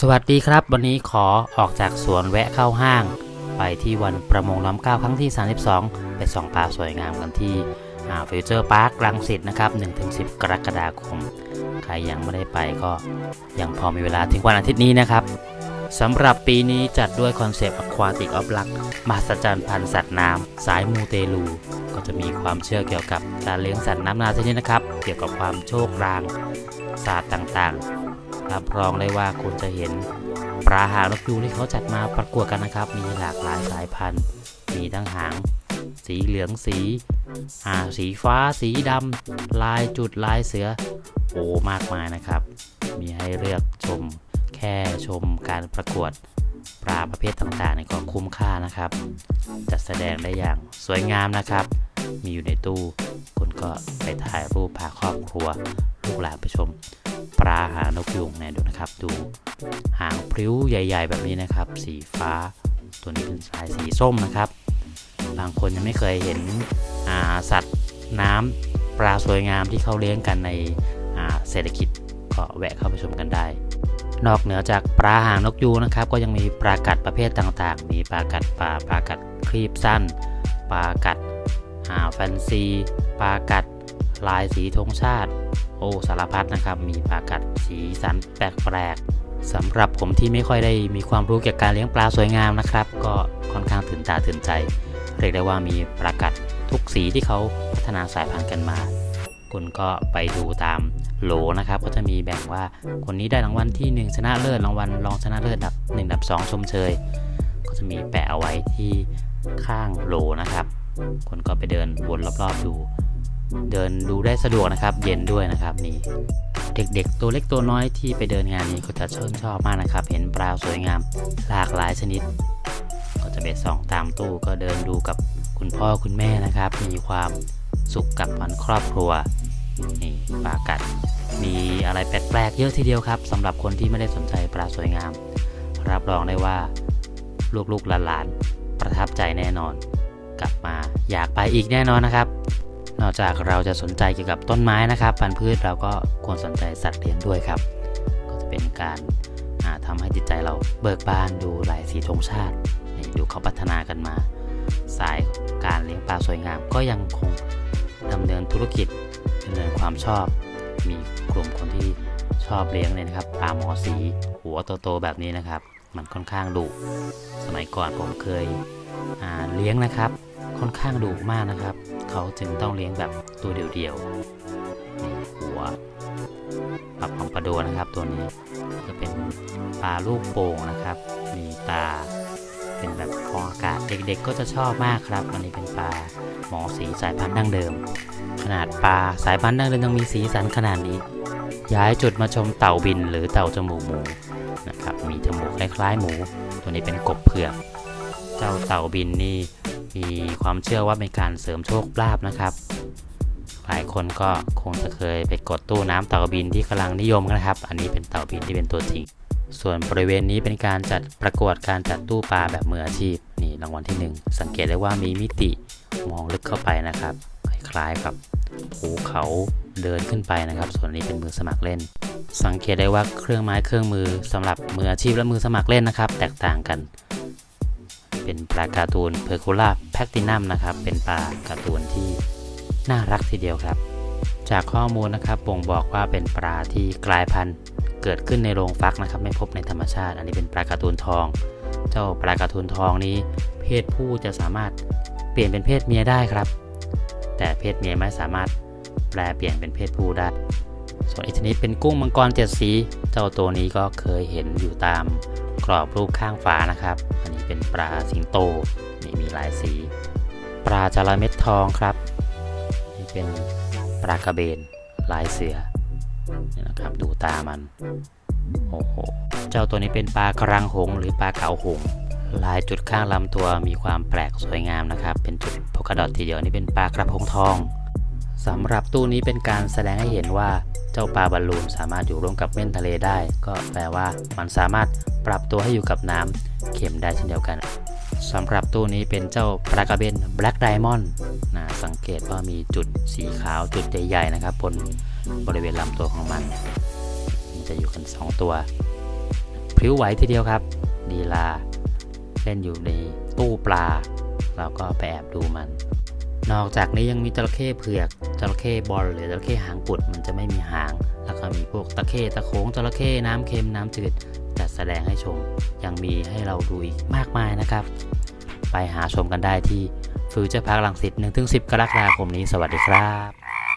สวัสดีครับ วันนี้ขอออกจากสวนแวะเข้าห้าง ไปที่วันประมงล้ำเก้าครั้งที่ 32 ไปส่องปลาสวยงามกันที่ฟิวเจอร์พาร์ครังสิตนะครับ 1-10 กรกฎาคม ใครยังไม่ได้ไปก็ยังพอมีเวลาถึงวันอาทิตย์นี้นะครับสำหรับปีนี้จัดด้วยคอนเซปต์ Aquatic of Luck มหัศจรรย์พันธุ์สัตว์น้ำสายมูเตลู ก็จะมีความเชื่อเกี่ยวกับการเลี้ยงสัตว์น้ำนาชนิดนะครับ เกี่ยวกับความโชครางศาสตร์ต่างๆ รับรองได้ว่าคุณจะเห็นปลาหางนกยูงที่เขาจัดมาประกวดกันนะครับ มีหลากหลายสายพันธุ์ มีทั้งหาง สีเหลืองสีอ่าสีฟ้าสีดำลายจุดลายเสือโอ้มากมายนะครับ มีให้เลือกชมแค่ชมการประกวดปลาประเภทต่างๆนี่ก็คุ้มค่านะครับ จัดแสดงได้อย่างสวยงามนะครับ มีอยู่ในตู้ คุณก็ไปถ่ายรูปพาครอบครัว ลูกหลานไปชม ปลาหางนกยูงเนี่ยดูนะครับ ดูหางพริ้วใหญ่ ๆ แบบนี้นะครับ สีฟ้า ตัวนี้เป็นสายสีส้มนะครับ บางคนยังไม่เคยเห็นสัตว์น้ำปลาสวยงามที่เขาเลี้ยงกันในเศรษฐกิจก็แวะเข้าไปชมกันได้ นอกเหนือจากปลาหางนกยูงนะครับ ก็ยังมีปลากัดประเภทต่างๆ มีปลากัดปลาปลากัดครีบสั้นปลากัดอ่าแฟนซีปลากัด ลายสีธงชาติ โอ้สารพัดนะครับ มีปลากัดสีสันแปลกๆสำหรับผมที่ไม่ค่อยได้มีความรู้เกี่ยวกับการเลี้ยงปลาสวยงามนะครับ ก็ค่อนข้างตื่นตาตื่นใจ เรียกได้ว่ามีปลากัดทุกสีที่เขาพัฒนาสายพันธุ์กันมา คุณก็ไปดูตามโหลนะครับ ก็จะมีแบ่งว่าคนนี้ได้รางวัลที่ 1 ชนะเลิศรางวัลรองชนะเลิศดับ1ดับ 2 ชมเชย ก็จะมีแปะเอาไว้ที่ข้างโหลนะครับคนก็ไปเดินวนรอบๆดู เดินดูได้สะดวกนะครับ เย็นด้วยนะครับนี่เด็กๆ ตัวเล็กตัวน้อยที่ไปเดินงานนี้ก็จะชื่นชอบมากนะครับ เห็นปลาสวยงามหลากหลายชนิด ก็จะไปส่องตามตู้ก็เดินดูกับคุณพ่อคุณแม่นะครับ มีความสุขกับวันครอบครัวนี่ปลากัด มีอะไรแปลกๆเยอะทีเดียวครับสำหรับคนที่ไม่ได้สนใจปลาสวยงาม รับรองได้ว่าลูกๆหลานๆประทับใจแน่นอน กลับมาอยากไปอีกแน่นอนนะครับ นอกจากเราจะสนใจเกี่ยวกับต้นไม้นะครับ พันธุ์พืชเราก็ควรสนใจสัตว์เลี้ยงด้วยครับ ก็จะเป็นการาทำให้จิตใจเราเบิกบานดูหลายสีธงชาติดูเขาพัฒนากันมา สายการเลี้ยงปลาสวยงาม ก็ยังคงดำเนินธุรกิจดำเนินความชอบ มีกลุ่มคนที่ชอบเลี้ยงเลยนะครับปลาหมอสี หัวโตๆแบบนี้นะครับ มันค่อนข้างดุสมัยก่อนผมเคย เลี้ยงนะครับ ค่อนข้างดุมากนะครับ เขาจึงต้องเลี้ยงแบบตัวเดียวๆนี่หัวปรับของปลาโดนะครับตัวนี้จะเป็นปลาลูกโป่งนะครับ มีตาเป็นแบบฟองอากาศเด็กๆ ก็จะชอบมากครับวันนี้เป็นปลาหมอสีสายพันธุ์ดั้งเดิม ขนาดปลาสายพันธุ์ดั้งเดิมยังมีสีสันขนาดนี้ ย้ายจุดมาชมเต่าบินหรือเต่าจมูกหมูนะครับมีจมูกคล้ายๆหมู ตัวนี้เป็นกบเผือก เจ้าเต่าบินนี่มีความเชื่อว่าเป็นการเสริมโชคลาภนะครับ หลายคนก็คงจะเคยไปกดตู้น้ำเต่าบินที่กำลังนิยมกันนะครับ อันนี้เป็นเต่าบินที่เป็นตัวจริง ส่วนบริเวณนี้เป็นการจัดประกวดการจัดตู้ปลาแบบมืออาชีพนี่รางวัลที่ 1 สังเกตได้ว่ามีมิติมองลึกเข้าไปนะครับ คล้ายๆกับภูเขาเดินขึ้นไปนะครับ ส่วนนี้เป็นมือสมัครเล่น สังเกตได้ว่าเครื่องไม้เครื่องมือสำหรับมืออาชีพและมือสมัครเล่นนะครับ แตกต่างกัน เป็นปลาการ์ตูนเพอร์คูล่าแพคตินัมนะครับ เป็นปลาการ์ตูนที่น่ารักทีเดียวครับ จากข้อมูลนะครับบ่งบอกว่าเป็นปลาที่กลายพันธุ์เกิดขึ้นในโรงฟักนะครับ ไม่พบในธรรมชาติ อันนี้เป็นปลาการ์ตูนทอง เจ้าปลาการ์ตูนทองนี้ เพศผู้จะสามารถเปลี่ยนเป็นเพศเมียได้ครับ แต่เพศเมียไม่สามารถแปลเปลี่ยนเป็นเพศผู้ได้ ส่วนอีกชนิดเป็นกุ้งมังกรเจ็ดสี เจ้าตัวนี้ก็เคยเห็นอยู่ตาม กรอบรูปข้างฝานะครับ อันนี้เป็นปลาสิงโตนี่มีหลายสี ปลาจระเม็ดทองครับนี่เป็นปลากระเบนลายเสือนี่นะครับดูตามันโอ้โหเจ้าตัวนี้เป็นปลากระรังหงหรือปลาเก๋าหงลายจุดข้างลำตัวมีความแปลกสวยงามนะครับ เป็นจุดโพกดอททีเดียวนี่เป็นปลากระพงทองสำหรับตู้นี้เป็นการแสดงให้เห็นว่าเจ้าปลาบอลลูนสามารถอยู่ร่วมกับเม่นทะเลได้ ก็แปลว่ามันสามารถ ปรับตัวให้อยู่กับน้ำเค็มได้เช่นเดียวกันสำหรับตู้นี้เป็นเจ้าปลากระเบน Black Diamond นะสังเกตว่ามีจุดสีขาวจุดใหญ่ๆนะครับบนบริเวณลำตัวของมัน มันจะอยู่กัน 2 ตัวพผิวไหวทีเดียวครับ ดีลา เล่นอยู่ในตู้ปลา เราก็ไปแอบดูมัน นอกจากนี้ยังมีจระเข้เผือกจระเข้บอลหรือจระเข้หางกุดมันจะไม่มีหาง แล้วก็มีพวกตะเข้ตะโขงจระเข้น้ำเค็มน้ำจืด จัดแสดงให้ชม ยังมีให้เราดูอีกมากมายนะครับ ไปหาชมกันได้ที่ฟิวเจอร์พาร์คลังสิต1-10 กรกฎาคมนี้ สวัสดีครับ